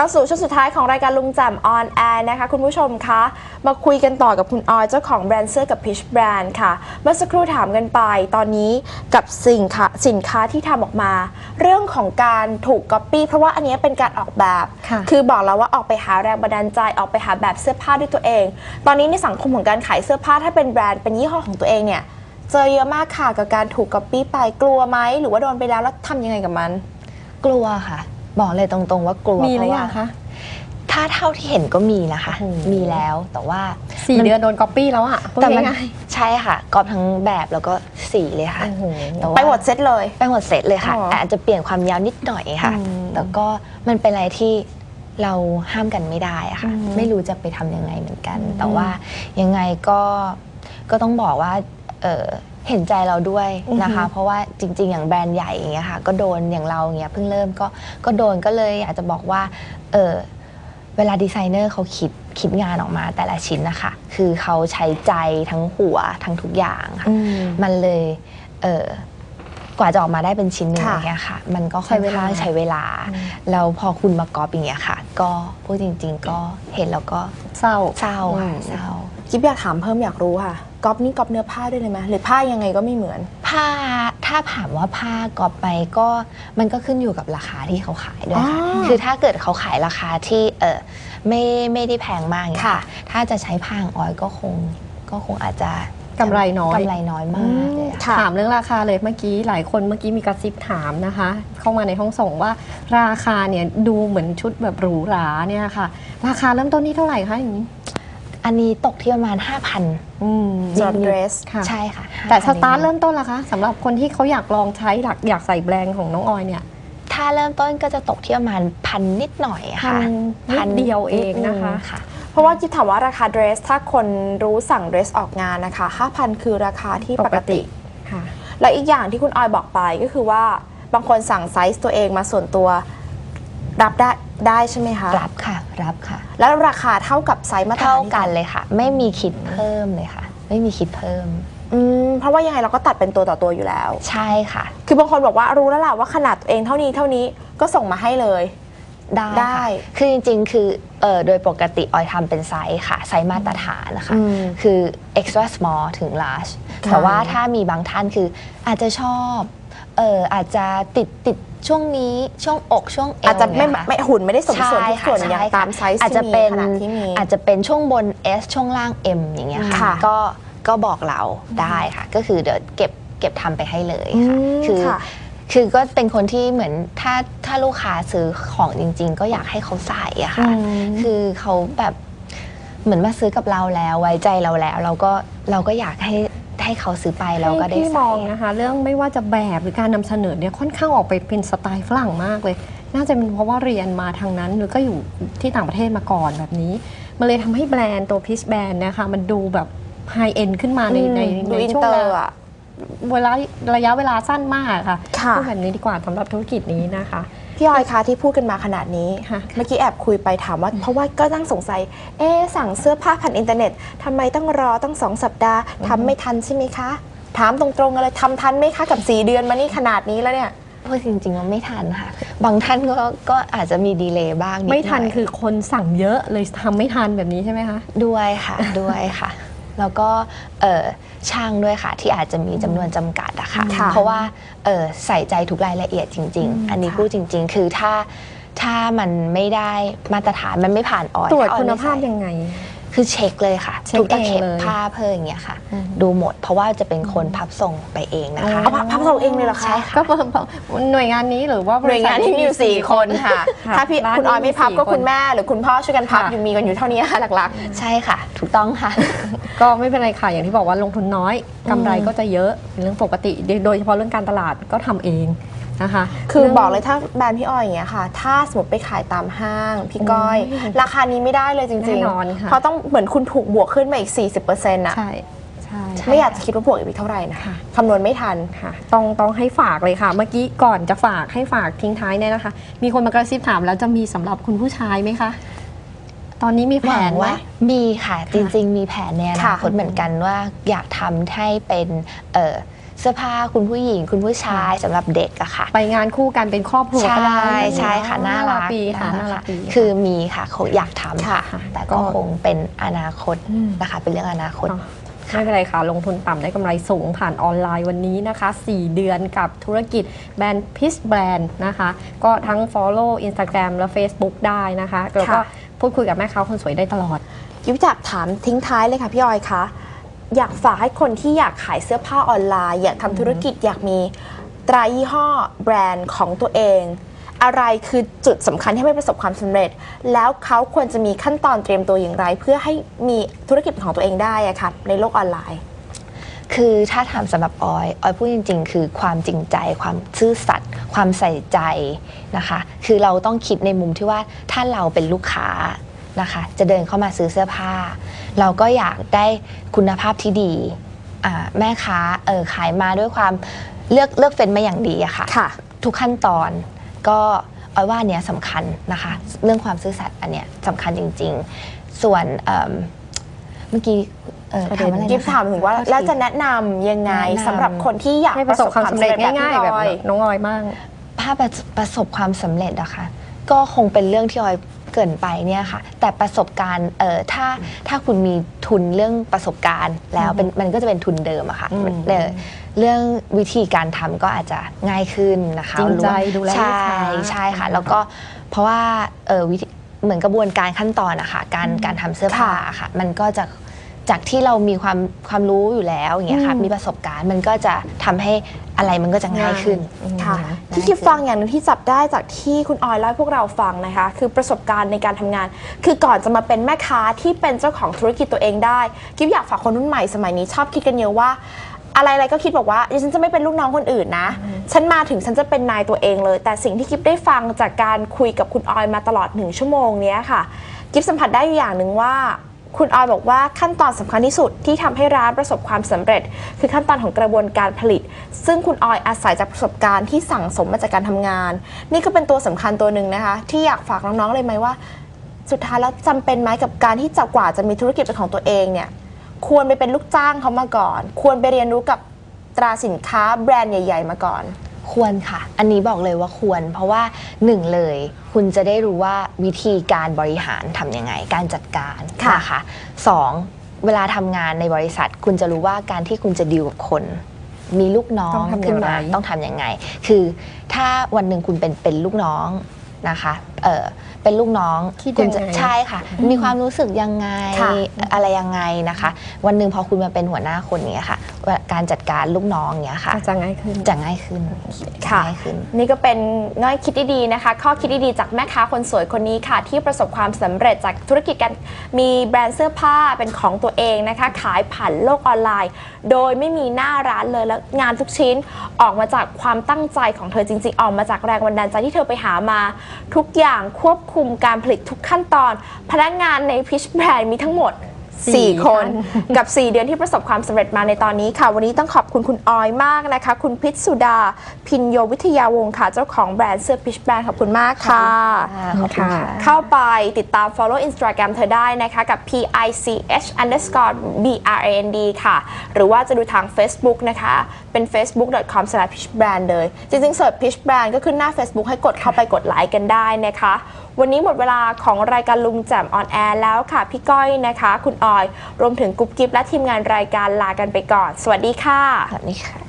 เข้าสู่ช่วงสุดท้ายของรายการลุงแจ่มออนแอร์นะคะ คุณผู้ชมคะมาคุยกันต่อกับคุณออยเจ้าของแบรนด์เสื้อกับ Peach Brand ค่ะ เมื่อสักครู่ถามกันไปตอนนี้กับสินค้าสินค้าที่ทำออกมา เรื่องของการถูกก๊อปปี้เพราะว่าอันนี้เป็นการออกแบบค่ะอบอกแล้วว่าออกไปหาแรงบันดาลใจออกไปหาแบบเสื้อผ้าด้วยตัวเอง ตอนนี้ในสังคมของการขายเสื้อผ้าถ้าเป็นแบรนด์เป็นยี่ห้อของตัวเองเนี่ยเจอเยอะมากค่ะกับการถูกก๊อปปี้ไปกลัวไหมหรือว่าโดนไปแล้วแล้วทำยังไงกับมัน กลัวค่ะ บอกเลยตรงๆว่ากลัวมีหเพรือราะยัว่างคะ ถ้าเท่าที่เห็นก็มีนะคะ โอ้โห มีแล้วแต่ว่า สี่มัเดือนโดนก๊อปปี้แล้วอะพูดแต่มันง่ายใช่ค่ะกรอบทั้งแบบแล้วก็สีเลยๆค่ะ โอ้โห แต่ว่า ไปหมดเซตเลย ไปหมดเซตเลยค่ะ อ๋อแต่อาจจะเปลี่ยนความยาวนิดหน่อยค่ะ อืมแล้วก็มันเป็นอะไรที่เราห้ามกันไม่ได้อะค่ะ อืมไม่รู้จะไปทำยังไงเหมือนกันแต่ว่ายังไงก็ก็ต้องบอกว่าเอ่อ เห็นใจเราด้วยนะคะ เพราะว่าจริง ๆ อย่างแบรนด์ใหญ่อย่างเงี้ยค่ะก็โดนอย่างเราอย่างเงี้ยเพิ่งเริ่มก็ก็โดนก็เลยอยากจะบอกว่าเออเวลาดีไซเนอร์เขาคิดคิดงานออกมาแต่ละชิ้นนะคะ คือเขาใช้ใจทั้งหัวทั้งทุกอย่างค่ะอืมมันเลยเออกว่าจะออกมาได้เป็นชิ้นหนึ่งค่ะอย่างเงี้ยค่ะ มันก็ค่อนข้างใช้ใช้เวเวลาลา แล้วพอคุณมากอบอย่างเงี้ยค่ะ ก็พูดจริง ๆ ก็เห็นแล้วก็เศร้าเศร้าค่ะอืมเศร้ากิ๊บอยากถามเพิ่มอยากรู้ค่ะ ก๊อปนี่ก๊อปเนื้อผ้าด้วยเลยไหมหรือผ้ายังไงก็ไม่เหมือน ผ้าถ้าถามว่าผ้ากอบไปก็มันก็ขึ้นอยู่กับราคาที่เขาขายด้วยค่ะอ๋อคือถ้าเกิดเขาขายราคาที่เออไม่ไม่ได้แพงมากอย่างเงี้ยค่ะ ถ้าจะใช้ผ้าของออยก็คง ก็คงอาจจะกำไรน้อยกำไรน้อยมากเลยค่ะค่ะถามเรื่องราคาเลยเมื่อกี้หลายคนเมื่อกี้มีกระซิบถามนะคะ เข้ามาในห้องส่งว่าราคาเนี่ยดูเหมือนชุดแบบหรูหราเนี่ยค่ะ ราคาเริ่มต้นที่เท่าไหร่คะอย่างนี้ อันนี้ตกที่ประมาณ 5,000อืมสำหรับ dress ค่ะ ใช่ค่ะแต่ส5,000ตาร์ทเริ่มต้นละคะสำหรับคนที่เขาอยากลองใช้อยากอยากใส่แบรนด์ของน้องออยเนี่ย ถ้าเริ่มต้นก็จะตกที่ประมาณพันนิดหน่อยค่ะพันนิดเดียวเองนะคะดงค่ะ เพราะว่ากิ๊บถามว่าราคาเดรส ถ้าคนรู้สั่งเดรสออกงานนะคะ 5,000 คือราคาที่ปกติค่ะ และอีกอย่างที่คุณออยบอกไปก็คือว่าบางคนสั่งไซส์ตัวเองมาส่วนตัวรับได้ ได้ใช่ไหมคะ รับค่ะ รับค่ะ แล้วราคาเท่ากับไซส์มาตรฐานเท่าที่กันเลยค่ะ ไม่มีคิดเพิ่มเลยค่ะ ไม่มีคิดเพิ่ม อืมเพราะว่ายังไงเราก็ตัดเป็นตัวต่อตัวอยู่แล้ว ใช่ค่ะ คือบางคนบอกว่ารู้แล้วแหละว่าขนาดตัวเองเท่านี้เท่านี้ก็ส่งมาให้เลยได้ได้ค่ะคือจริงๆ คือเอ่อโดยปกติออยทำเป็นไซส์ค่ะ ไซส์มาตรฐานนะคะอืมคือ extra small ถึง large ค่ะแต่ว่าถ้ามีบางท่านคืออาจจะชอบเอออาจจะติดติด ช่วงนี้ช่วงอกช่วงเอวอาจจะไม่เนี่ยค่ะไม่หุ่นไม่ได้สมส่วนทุกใช่ค่ะส่วนอย่างใช่ค่ะตามไซส์อาจที่จะมีเป็นขนาดที่มี อาจจะเป็นช่วงบน S ช่วงล่าง M อย่างเงี้ยค่ะค่ะก็ก็บอกเราได้ค่ะ ก็คือเดี๋ยวเก็บเก็บทำไปให้เลยค่ะอืมคือค่ะ คือก็เป็นคนที่เหมือนถ้าถ้าลูกค้าซื้อของจริง ๆ ก็อยากให้เขาใส่อะค่ะอืมคือเขาแบบเหมือนมาซื้อกับเราแล้วไว้ใจเราแล้ว เราก็เราก็อยากให้ ให้เขาซื้อไปเราก็ได้พี่มใส่องนะคะ เรื่องไม่ว่าจะแบบหรือการนำเสนอเนี่ยค่อนข้างออกไปเป็นสไตล์ฝรั่งมากเลย น่าจะเป็นเพราะว่าเรียนมาทางนั้น หรือก็อยู่ที่ต่างประเทศมาก่อนแบบนี้ มันเลยทำให้แบรนด์ตัวพิชแบรนด์นะคะ มันดูแบบไฮเอ็นขึ้นมาในในดูในอินช่วงเตอเวร์ลาอะ เวลาระยะเวลาสั้นมากค่ะค่ะ พูดแบบนี้ดีกว่าสำหรับธุรกิจนี้นะคะ พี่ออยคะที่พูดกันมาขนาดนี้ค่ะเมื่อกี้แอบคุยไปถามว่า เพราะว่าก็ตั้งสงสัย เอ๊ะสั่งเสื้อผ้าผ่านอินเทอร์เน็ตทำไมต้องรอตั้งสองสัปดาห์ทำไม่ทันใช่ไหมคะ ถามตรงๆกันเลยทำทันไหมคะกับ4เดือนมานี่ขนาดนี้แล้วเนี่ยพูดจริงๆว่าไม่ทันค่ะ บางท่านก็ก็อาจจะมีดีเลย์บ้างดไม่ทันหยคือคนสั่งเยอะเลยทำไม่ทันแบบนี้ใช่ไหมคะ ด้วยค่ะ ด้วยค่ะ แล้วก็เอ่อช่างด้วยค่ะที่อาจจะมีจำนวนจำกัดอะค่ะค่ะเพราะว่าเอ่อใส่ใจทุกรายละเอียดจริง ๆ อันนี้ค่ะพูดจริง ๆ คือถ้าถ้ามันไม่ได้มาตรฐานมันไม่ผ่านออยตรวจถ้ออยคุณไม่ภาพใส่ยังไง คือเช็คเลยค่ะเช็คทุกตะเข็บเองเลยผ้าเพิ่มอย่างเงี้ยค่ะดูหมดเพราะว่าจะเป็นคนพับส่งไปเองนะคะเอาพับพับส่งเองเลยเหรอคะ ใช่ค่ะ ก็หน่วยงานนี้หรือว่าบหน่ริวยษัทงานที่มีอยู่สี่คนค่ะ ค่ะถ้าพี่ร้านคุณออยไม่พับมีสี่ก็คุณคนแม่หรือคุณพ่อช่วยกันพับค่ะ อยู่มีกันอยู่เท่านี้ค่ะหลัก ใช่ค่ะ ถูกต้องค่ะ ก็ไม่เป็นไรค่ะ อย่างที่บอกว่าลงทุนน้อยกำไรก็จะเยอะเป็นเรื่องปกติ โดยเฉพาะเรื่องการตลาดก็ทำเอง นะคะๆคือรื่องบอกเลยถ้าแบรนด์พี่ออยอย่างเงี้ยค่ะ ถ้าสมมติไปขายตามห้างพี่ก้อยโอ้ยราคานี้ไม่ได้เลยจริงแน่ๆนอนค่ะเพราะต้องเหมือนคุณถูกบวกขึ้นมาอีก 40%น่ะใช่ใช่ ไม่อยากจะคิดว่าบวกอีกเท่าไหร่นะค่ะ คำนวณไม่ทัน ค่ะต้องต้องให้ฝากเลยค่ะ เมื่อกี้ก่อนจะฝากให้ฝากทิ้งท้ายเนี่ยนะคะ มีคนมากระซิบถามแล้วจะมีสำหรับคุณผู้ชายไหมคะ ตอนนี้มีแผหวันงไหม ว่ามีค่ะจริงๆ มีแผนในอนาคตค่ะเหมือนกันว่าอยากทำให้เป็นเอ่อ เสื้อผ้าคุณผู้หญิง คุณผู้ชายสำหรับเด็กอะค่ะ ไปงานคู่กันเป็นครอบครัวใช่ก็ได้ใช่ค่ะน่ารักปีค่ะน่าน่ารัรักกปีคือมีค่ะเขาอยากทำค่ะค่ะแต่ก็ก็คงเป็นอนาคตอืมนะคะ เป็นเรื่องอนาคตค่ะไม่เป็นไรค่ะ ลงทุนต่ำได้กำไรสูงผ่านออนไลน์วันนี้นะคะ 4 เดือนกับธุรกิจแบรนด์พิชแบรนด์นะคะ ก็ทั้ง Follow Instagram และ Facebook ได้นะคะ แล้วก็ค่ะพูดคุยกับแม่ค้าคนสวยได้ตลอดกิ๊บอยากถามทิ้งท้ายเลยค่ะพี่ออยคะ อยากฝากให้คนที่อยากขายเสื้อผ้าออนไลน์ อยากทำธุรกิจอยากมีตรายี่ห้อแบรนด์ของตัวเอง อะไรคือจุดสำคัญที่ไม่ประสบความสำเร็จ แล้วเขาควรจะมีขั้นตอนเตรียมตัวอย่างไร เพื่อให้มีธุรกิจเป็นของตัวเองได้อะค่ะในโลกออนไลน์ คือถ้าถามสำหรับออยออยพูดจริง ๆ คือความจริงใจ ความซื่อสัตย์ความใส่ใจนะคะ คือเราต้องคิดในมุมที่ว่าถ้าเราเป็นลูกค้า นะคะ จะเดินเข้ามาซื้อเสื้อผ้า เราก็อยากได้คุณภาพที่ดีอ่าแม่ค้าเออขายมาด้วยความเลือกเลือกเฟ้นมาอย่างดีอะค่ะค่ะทุกขั้นตอนก็ออยว่าอันเนี้ยสำคัญนะคะ เรื่องความซื่อสัตย์อันเนี้ยสำคัญจริง ๆ ส่วนเอิ่มเมื่อกี้เอ่อประเด็ถามนอะไรกิ๊บนะคะถามถึงว่าโทษทีแล้วจะแนะนำยังไงแนะนำสำหรับคนที่อยากให้ประสบความสำเร็จง่ายๆแบบพี่ออยน้องออยบ้างถ้าประประสบความสำเร็จอะค่ะก็คงเป็นเรื่องที่ออย เกรินไปเนี่ยค่ะ แต่ประสบการณ์เอ่อถ้าถ้าคุณมีทุนเรื่องประสบการณ์ แล้วเป็นมันก็จะเป็นทุนเดิมอะค่ะอืมเอ่อเรื่องวิธีการทำก็อาจจะง่ายขึ้นนะคะจริงใจหรือว่าดูแลลูกใช่ค้าใช่ค่ะ แล้วก็เพราะว่าเออวิธีเหมือนกระบวนการขั้นตอนอะค่ะการการทำเสื้อผ้าอะค่ะ มันก็จะ จากที่เรามีความความรู้อยู่แล้วอย่างเงี้ยค่ะอืมมีประสบการณ์มันก็จะทำให้อะไรมันก็จะง่ายขึ้นค่ะอืมที่คิดฟังอย่างหนึงที่จับได้จากที่คุณออยเล่าให้พวกเราฟังนะคะ คือประสบการณ์ในการทำงาน คือก่อนจะมาเป็นแม่ค้าที่เป็นเจ้าของธุรกิจตัวเองได้กิ๊บอยากฝากคนรุ่นใหม่สมัยนี้ชอบคิดกันเยอะว่า อะไรอะไรก็คิดบอกว่าดิฉันจะไม่เป็นลูกน้องคนอื่นนะ ฉันมาถึงฉันจะเป็นนายตัวเองเลย แต่สิ่งที่กิ๊บได้ฟังจากการคุยกับคุณออยมาตลอดหนึ่งชั่วโมงเนี้ยค่ะ กิ๊บสัมผัสได้อยู่อย่างหนึ่งว่า คุณออยบอกว่าขั้นตอนสำคัญที่สุดที่ทำให้ร้านประสบความสำเร็จ คือขั้นตอนของกระบวนการผลิต ซึ่งคุณออยอาศัยจากประสบการณ์ที่สั่งสมมาจากการทำงาน นี่ก็เป็นตัวสำคัญตัวหนึ่งนะคะ ที่อยากฝากน้องๆเลยไหมว่า สุดท้ายแล้วจำเป็นไหมกับการที่จะกว่าจะมีธุรกิจเป็นของตัวเองเนี่ยควรไปเป็นลูกจ้างเขามาก่อน ควรไปเรียนรู้กับตราสินค้าแบรนด์ใหญ่ ๆ มาก่อน ควรค่ะ อันนี้บอกเลยว่าควร เพราะว่าหนึ่งเลย คุณจะได้รู้ว่าวิธีการบริหารทำยังไง การจัดการค่ะนะคะสองเวลาทำงานในบริษัท คุณจะรู้ว่าการที่คุณจะดีลกับคน มีลูกน้องต้องทำขึ้นมายังไงต้องทำยังไง คือถ้าวันหนึ่งคุณเป็นเป็นลูกน้องนะคะ เออเป็นลูกน้องคิดคุณยังจะไงใช่ค่ะ มีความรู้สึกยังไงค่ะอะไรยังไงนะคะ วันหนึ่งพอคุณมาเป็นหัวหน้าคนอย่างเนี้ยค่ะการจัดการลูกน้องอย่างเนี้ยค่ะก็จะง่ายขึ้น จะง่ายขึ้นค่ะ ง่ายขึ้น นี่ก็เป็นง่อยคิดดีๆนะคะ ข้อคิดดีๆจากแม่ค้าคนสวยคนนี้ค่ะ ที่ประสบความสำเร็จจากธุรกิจการมีแบรนด์เสื้อผ้าเป็นของตัวเองนะคะ ขายผ่านโลกออนไลน์ โดยไม่มีหน้าร้านเลยแล้วงานทุกชิ้นออกมาจากความตั้งใจของเธอจริง ๆ ออกมาจากแรงบันดาลใจที่เธอไปหามาทุกอย่างควบคุมการผลิตทุกขั้นตอน พนักงานในพิชแบรนด์มีทั้งหมด 4 คน กับ 4 เดือนที่ประสบความสำเร็จมาในตอนนี้ค่ะ วันนี้ต้องขอบคุณคุณออยมากนะคะ คุณพิษสุดา พินโยวิทยาวงศ์ค่ะ เจ้าของแบรนด์เสื้อพิชแบรนด์ขอบคุณมากค่ะขอบคุณค่ะ เข้าไปติดตาม follow Instagram เธอได้นะคะกับ p i c h underscore b r a n d ค่ะ หรือว่าจะดูทาง Facebook นะคะ เป็น facebook.com slash pitchbrand เลย จริงๆเสิร์ช pitchbrand ก็ขึ้นหน้า Facebook ให้กดเข้าไปกดไลค์กันได้นะคะ วันนี้หมดเวลาของรายการลุงแจ่มออนแอร์แล้วค่ะ พี่ก้อยนะคะ คุณออย รวมถึงกุ๊บกิ๊บและทีมงานรายการลากันไปก่อน สวัสดีค่ะแบบนี้ค่ะ